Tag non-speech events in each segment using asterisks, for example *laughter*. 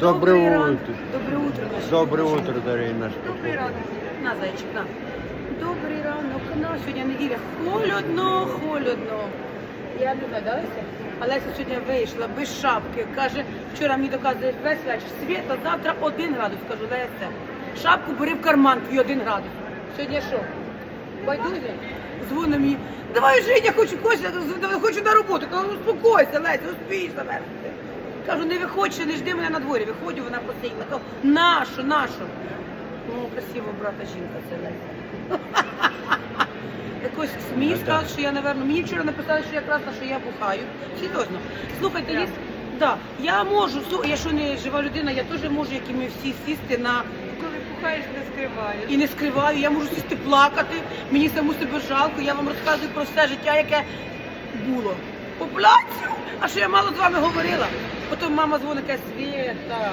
Доброе утро. Доброе утро. Доброе утро, дорогие наши. Добрий ранок. На, зайчик, на. Добрий ранок. На, сьогодні неділя. Холодно, холодно. Я не знаю, да, Леся? А Леся сьогодні вийшла без шапки. Каже, вчора мені доказує весь вечір. Світа, завтра один градус. Кажу, Леся, шапку бери в карман, твій один градус. Сьогодні що? Байдуже? Дзвони мені. Давай, Женя, хочу, Костя, хочу на роботу. Кажу, успокойся, Леся, успієш завершити. Кажу, не виходь, ще не жди мене на дворі. Виходжу, вона постійно. Кажу, нашу, нашу. Ну, красиво, брата, жінка, це Леся. Якось смієш, Ну, кажуть, що я, напевно, мені вчора написали, що я красна, що я бухаю. Серйозно. Слухайте, є, да, я можу, слу- я що не жива людина, я теж можу, як і ми всі, сісти на Коли пухаєш, не скриваєш. і не скриваю, я можу сісти плакати, мені саму себе жалко, я вам розказую про все життя, яке було. Поплачу! А що я мало з вами говорила? Потім мама дзвонить, каже, Свєта,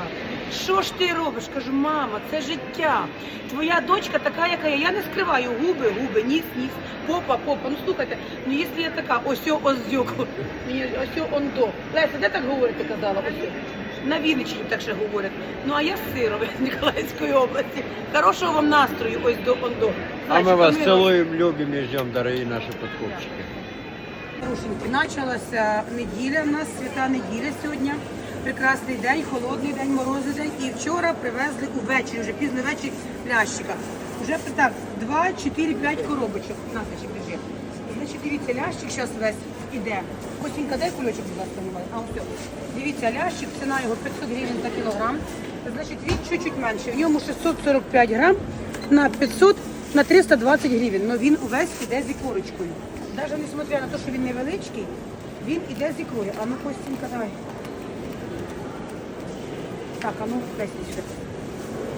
що ж ти робиш? Кажу, мама, це життя. Твоя дочка така, яка я. Я не скриваю губи, губи, ніс, ніс, попа, попа. Ну слухайте, ну якщо я така, ось мені ось ондо. Леся, де так говорити казала? Ось. На Вінниччині так ще говорять. Ну а я з Сирова, з *laughs* Ніколаївської області. Хорошого вам настрою ось до ондо. А Зайчика, вас милого. целуем, любим и ждем, дорогие наши подкупщики. Рушеньки, почалася неділя, в нас свята неділя сьогодні. Прекрасний день, холодний день, морозний день. І вчора привезли увечері, вже пізно ввечері лящика. Вже так, 2, 4, 5 коробочок. На, Сашик, держи. Значить, дивіться, лящик зараз весь іде. Костенька, дай кульочок, будь ласка, немає. А, все. Дивіться, лящик, ціна його 500 гривень за кілограм. Значить, він чуть-чуть менше. В ньому 645 грам на 500, на 320 гривень. Но він увесь іде з ікорочкою. Навіть несмотря на те, що він невеличкий, він іде з ікрою. А ну, Костенька, давай. Так, а ну, дай.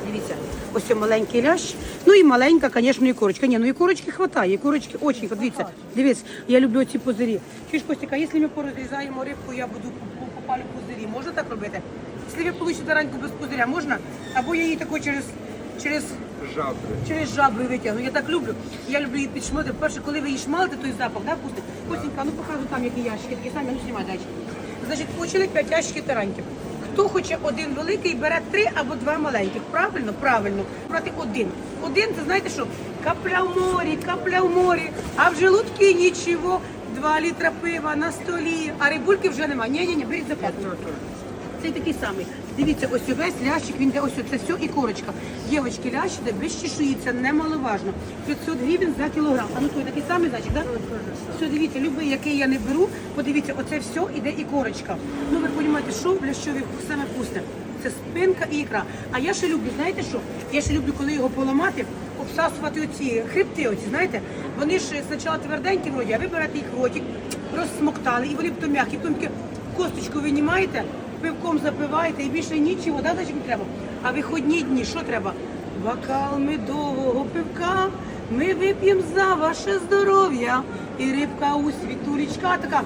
Дивіться, ось цей маленький лящ. Ну і маленька, звісно, ікорочка. Ні, ну ікорочки хватає, ікорочки очень, дивіться, дивіться, я люблю ці позирі. Чуєш, Костіка, якщо ми порозрізаємо рибку, я буду по- попалю позирі. Можна так робити? Якщо ви получите ранку без позиря, можна? Або я її тако через, через Через жабри витягну. Я так люблю. Я люблю її підшмати. Перше, коли ви її шмалите, той запах, да, пустить. Костенька, ну покажу там, які ящики, такі самі, ну знімай далі. Значить, почали 5 ящиків тараньків. Хто хоче один великий, бере три або два маленьких. Правильно? Правильно. Брати один. Один, це знаєте що? Капля в морі, капля в морі, а в желудки нічого. Два літра пива на столі, а рибульки вже немає. Ні-ні-ні, беріть запас. Цей такий самий. Дивіться, ось увесь лящик, він де ось це все і корочка. Дівочки, лящ де без чешуї, це немаловажно. 500 гривень за кілограм. А ну той такий самий зайчик, так? Все, дивіться, любий, який я не беру, подивіться, оце все іде і корочка. Ну ви розумієте, що в лящові саме вкусне. Це спинка і ікра. А я ще люблю, знаєте що? Я ще люблю, коли його поламати, обсасувати оці хребти, оці, знаєте, вони ж спочатку тверденькі вроді, а ви берете їх ротик, розсмоктали, і вони потім м'які, потім таке косточку винімаєте, пивком запиваєте і більше нічого, да, не треба. А виходні дні, що треба? Бокал медового пивка, ми вип'ємо за ваше здоров'я. І рибка у світулечка така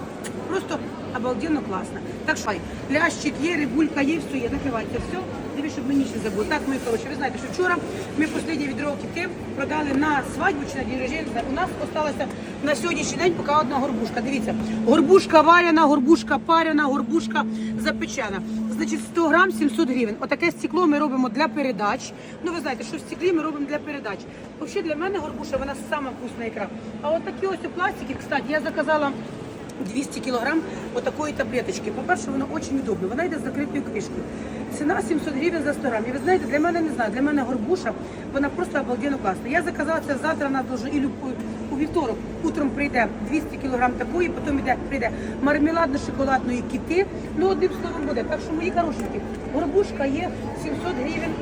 просто обалденно класна. Так що лящик є, рибулька є, все є, накривайте все. Дивіться, щоб мені не забули. Так, мої хороші, ви знаєте, що вчора ми останнє відро кіти продали на свадьбу чи на день рождення. У нас осталося на сьогоднішній день поки одна горбушка. Дивіться, горбушка варена, горбушка парена, горбушка запечена. Значить, 100 грам 700 гривень. Отаке стекло ми робимо для передач. Ну, ви знаєте, що в стеклі ми робимо для передач. Взагалі для мене горбуша, вона сама вкусна ікра. А от такі ось у пластики, кстати, я заказала 200 кілограм отакої таблеточки. По-перше, воно дуже удобно. Вона йде з закритою кришкою. Ціна 700 гривень за 100 грам. І ви знаєте, для мене не знаю, для мене горбуша, вона просто обалденно класна. Я заказала це завтра на дуже і у вівторок. Утром прийде 200 кілограм такої, потім йде, прийде мармеладно-шоколадної кіти. Ну, одним словом буде. Так що, мої хорошенькі, горбушка є 700 гривень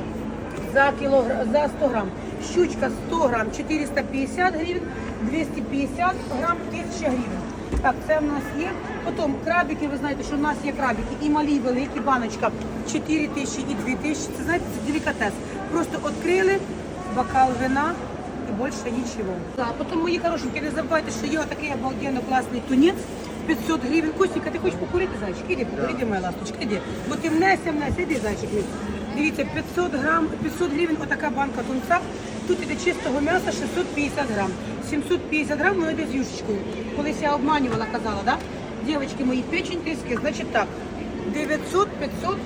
за кілограм, за 100 грам. Щучка 100 грам 450 гривень, 250 грам 1000 гривень. Так, це в нас є. Потім крабики, ви знаєте, що в нас є крабики і малі, і великі, баночка 4 тисячі і 2 тисячі. Це знаєте, це делікатес. Просто відкрили бокал вина і більше нічого. Так, потім, мої хорошенькі, не забувайте, що є такий обалденно класний тунець. 500 гривень. Костіка, ти хочеш покурити, зайчик? Іди, покури, іди, моя ласточка, іди. Бо ти мнеся, мнеся, іди, зайчик. Дивіться, 500 грам, 500 гривень отака банка тунця. Тут іде чистого м'яса 650 грам. 750 грам воно йде з юшечкою. Колись я обманювала, казала, да? Дівчатки мої печень тиски, значить так. 900, 500,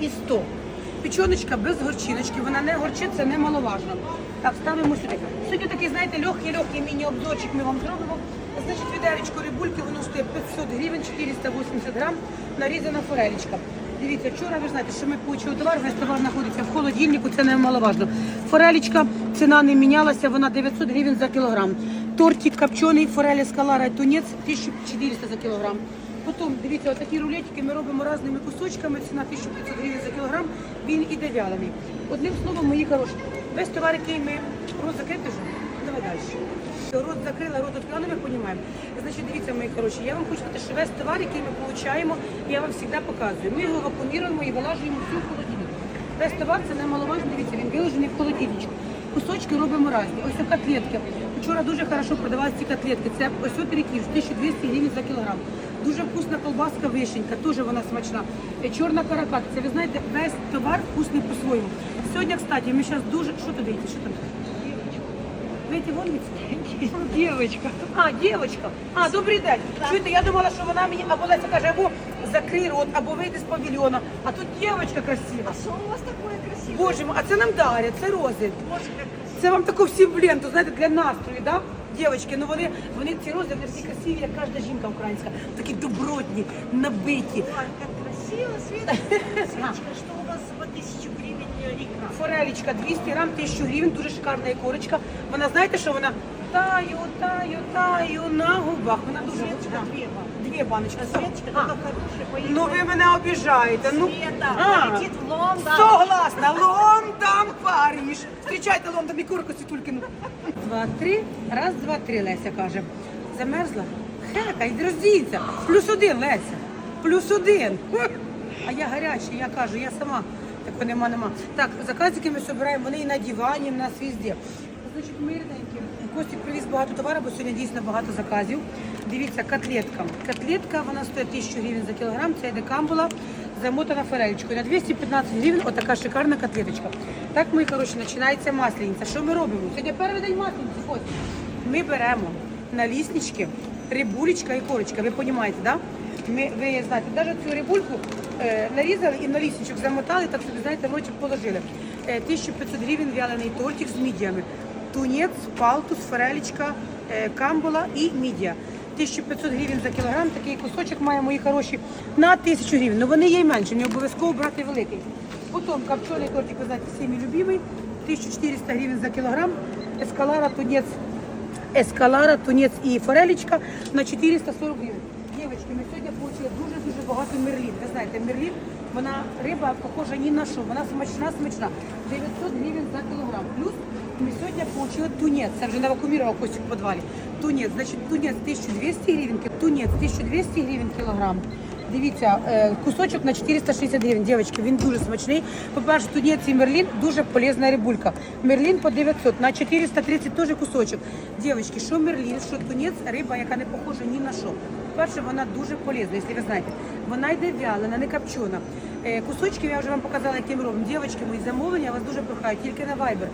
і 100. Печоночка без горчиночки, вона не горчить, це немаловажно. Так, ставимо сюди. Сьогодні такий, знаєте, легкий-легкий міні-обзорчик ми вам зробимо. Значить, відеречко рибульки, воно стоїть 500 гривень, 480 грам, нарізана форелечка. Дивіться, вчора ви знаєте, що ми получили товар, весь товар знаходиться в холодильнику, це немаловажно. Форелечка, ціна не мінялася, вона 900 гривень за кілограм. Тортик копчений, форель скалара і тунець 1400 за кілограм. Потім, дивіться, отакі рулетики ми робимо різними кусочками, ціна 1500 гривень за кілограм, він іде вялений. Одним словом, мої хороші, весь товар, який ми рот закрити давай далі. Рот закрила, рот відкрила, ну ми розуміємо. Значить, дивіться, мої хороші, я вам хочу сказати, що весь товар, який ми отримуємо, я вам завжди показую. Ми його вакуумуємо і вилажуємо всю в холодильник. Весь товар це немаловажно, дивіться, він виложений в холодильничку. Кусочки робимо різні. Ось котлетки. Вчора дуже хорошо продавалися ці котлетки. Це ось ось 1200 гривень за кілограм. Дуже вкусна колбаска вишенька, теж вона смачна. Е, Чорна каракатиця. Ви знаєте, весь товар вкусний по-своєму. Сьогодні, кстати, ми зараз дуже... Що туди йти? Що там? Вийти вон від Дівчинка. а, дівчинка. А, добрий день. Чуєте, я думала, що вона мені або Леся каже, або закрий рот, або вийди з павільйона. А тут дівчинка красива. А Що у вас таке красиве? Боже мой, а це нам дарять, це рози. Боже, як Це вам таку всім в ленту, знаєте, для настрою, да? Дівчатки, ну вони, вони ці рози, вони всі красиві, як кожна жінка українська. Такі добротні, набиті. Ой, как красиво, Светочка. Светочка, что у вас по тысячу Форелечка 200 грам, 1000 гривень, дуже шикарна ікорочка. Вона, знаєте, що вона? Таю, таю, таю на губах. Вона дуже Светочка, две. Дві баночки. Светочка, А, хорошая, поехали. ну ви мене обіжаєте. Ну, Света, а. полетит в Лондон. Согласна, Лондон, Париж. Встречайте Лондон і Курку Світулькіну. Два, три, раз, два, три, Леся каже. Замерзла? Хека, йди роздінься. Плюс один, Леся. Плюс один. А я гаряча, я кажу, я сама. Такого нема, нема. Так, заказики ми збираємо, вони і на дивані, в нас везде. Значить, мирненькі. Костік привіз багато товару, бо сьогодні дійсно багато заказів. Дивіться, котлетка. Котлетка, вона стоїть 1000 гривень за кілограм, це йде камбула, замотана форелечкою. На 215 гривень отака шикарна котлеточка. Так, мої хороші, починається маслениця. Що ми робимо? Сьогодні перший день маслениці, Костя. Ми беремо на ліснички рибулечка і корочка, ви розумієте, да? Ми, ви знаєте, навіть цю рибульку нарізали і на лісничок замотали, так собі, знаєте, в ротик положили. Е, 1500 гривень вялений тортик з мідіями. Тунець, палтус, форелечка, е, камбула і мідія. 1500 гривень за кілограм, такий кусочок має мої хороші на 1000 гривень. Ну вони є й менше, не обов'язково брати великий. Потім копчений тортик, ви знаєте, всіми любимий, 1400 гривень за кілограм, ескалара, тунець, ескалара, тунець і форелечка на 440 гривень. Отримали дуже-дуже багато мерлін. Ви знаєте, мерлін, вона риба похожа ні на що, вона смачна, смачна. 900 гривень за кілограм. Плюс ми сьогодні отримали тунець, це вже не вакуумірував Костік в підвалі. Тунець, значить, тунець 1200 гривень, тунець 1200 гривень кілограм. Дивіться, е, кусочок на 460 гривень. Дівчатки, він дуже смачний. По-перше, тунець і мерлін дуже полезна рибулька. Мерлін по 900, на 430 теж кусочок. Дівчатки, що мерлін, що тунець, риба, яка не похожа ні на що. По-перше, вона дуже полезна, якщо ви знаєте. Вона йде вялена, не копчена. Е, Кусочки я вже вам показала, які ми робимо. Дівчатки, мої замовлення, я вас дуже прохаю, тільки на Viber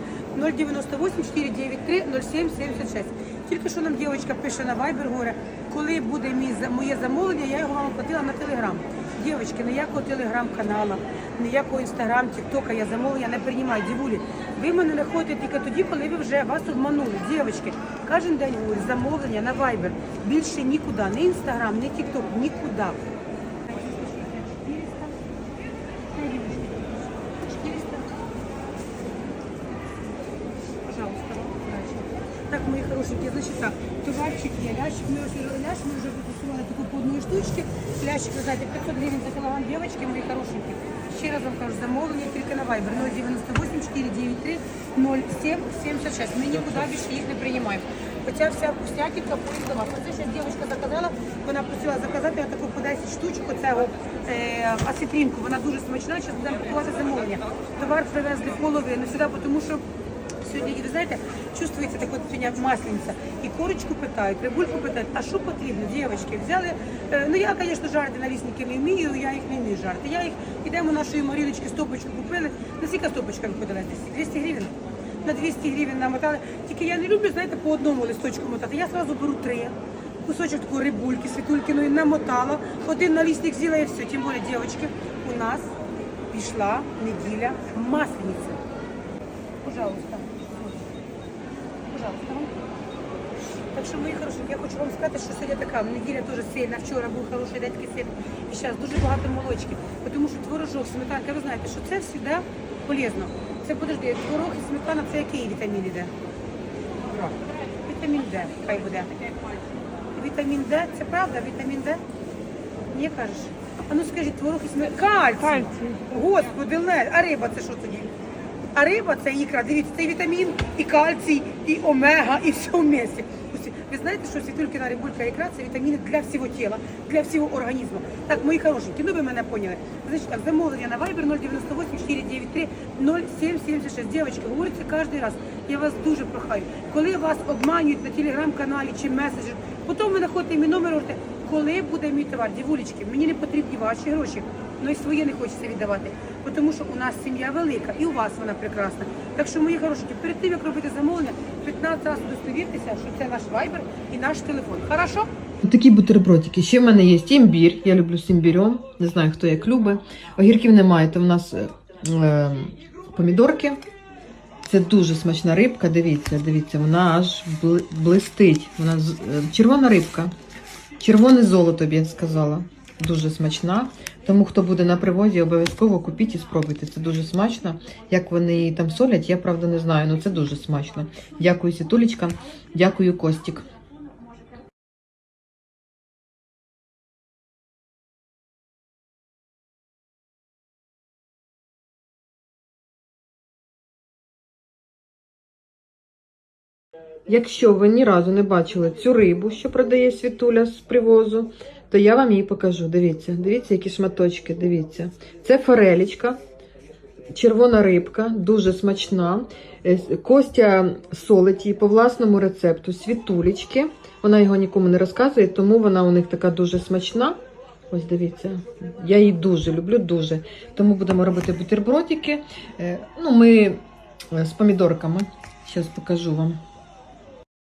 098 493 0776. Тільки що нам дівчинка пише на Viber, говорить, коли буде мій, моє замовлення, я його вам оплатила на Телеграм. Дівчатки, ніякого телеграм-канала, ніякого інстаграм, тіктока, я замовлення не приймаю. Дівулі, ви мене знаходите тільки тоді, коли ви вже вас обманули. Дівчатки, кожен день говорю, замовлення на вайбер. Більше нікуди, ні інстаграм, ні тікток, нікуди. Пожалуйста, удачи. Так, мої значить так, товарчик є, лящик, ми вже лящ, ми вже випустили таку по одної штучки. Лящик, ви знаєте, 500 гривень за кілограм, дівчатки, мої хорошенькі. Ще раз вам кажу, замовлення тільки на Viber 098 493 07 76. Ми нікуди більше їх не приймаємо. Хоча вся вкуснятінка поїзд до вас. Оце ще дівчинка заказала, вона просила заказати таку по 10 штучок, оцього е, аситрінку, вона дуже смачна, зараз будемо купувати замовлення. Товар привезли половину сюди, тому що Сьогодні, ви знаєте, чувствується така сьогодні маслениця. І корочку питають, рибульку питають, а що потрібно, дівчатки? Взяли, е, ну я, звісно, жарити на лісники не вмію, я їх не вмію жарити. Я їх, йдемо нашої Маріночки, стопочку купили. На скільки стопочка виходила? 200 гривень? На 200 гривень намотали. Тільки я не люблю, знаєте, по одному листочку мотати. Я одразу беру три. Кусочок такої рибульки, світулькиної намотала. Один налісник з'їла і все. Тим більше, дівчатки, у нас пішла неділя маслениця. Пожалуйста. Так що, мої хороші, я хочу вам сказати, що сьогодні така неділя дуже сильна. Вчора був хороший день такий. І зараз дуже багато молочки. Тому що творожок, сметанка, ви знаєте, що це завжди полезно. Це подожди, творог і сметана це який вітамін іде? Вітамін Д, хай буде. Вітамін Д, це правда, вітамін Д? Ні, кажеш? А ну скажіть, творог і сметана. Кальцій. Господи, Лель, а риба це що тоді? А риба це ікра. Дивіться, це і вітамін, і кальцій, і омега, і все в місці. Усі- Ви знаєте, що світулькина рибулька ікра це вітаміни для всього тіла, для всього організму. Так, мої хорошенькі, ну ви мене поняли. Значить так, замовлення на Viber 098 493 0776. Дівчатки, говорю це кожен раз. Я вас дуже прохаю. Коли вас обманюють на телеграм-каналі чи меседжер, потім ви знаходите мій номер, говорите, коли буде мій товар, дівулечки, мені не потрібні ваші гроші, але й своє не хочеться віддавати. Тому що у нас сім'я велика і у вас вона прекрасна. Так що, мої хороші, перед тим як робити замовлення, 15 разів удостовіртеся, що це наш вайбер і наш телефон. Хорошо? Такі бутербродики. Ще в мене є імбір. Я люблю з імбірем. Не знаю, хто як любить. Огірків немає, то в нас е, е, помідорки. Це дуже смачна рибка. Дивіться, дивіться, вона аж блистить. Вона е, червона рибка. Червоне золото, б я сказала. Дуже смачна. Тому хто буде на привозі, обов'язково купіть і спробуйте. Це дуже смачно. Як вони її там солять, я правда не знаю, але це дуже смачно. Дякую, Сітулечка. Дякую, Костік. Якщо ви ні разу не бачили цю рибу, що продає світуля з привозу, то я вам її покажу. Дивіться, дивіться, які шматочки. Дивіться. Це форелічка, червона рибка, дуже смачна. Е, Костя солить її по власному рецепту світулечки. Вона його нікому не розказує, тому вона у них така дуже смачна. Ось дивіться, я її дуже люблю, дуже. Тому будемо робити бутербродики. Е, Ну, ми е, з помідорками. Зараз покажу вам.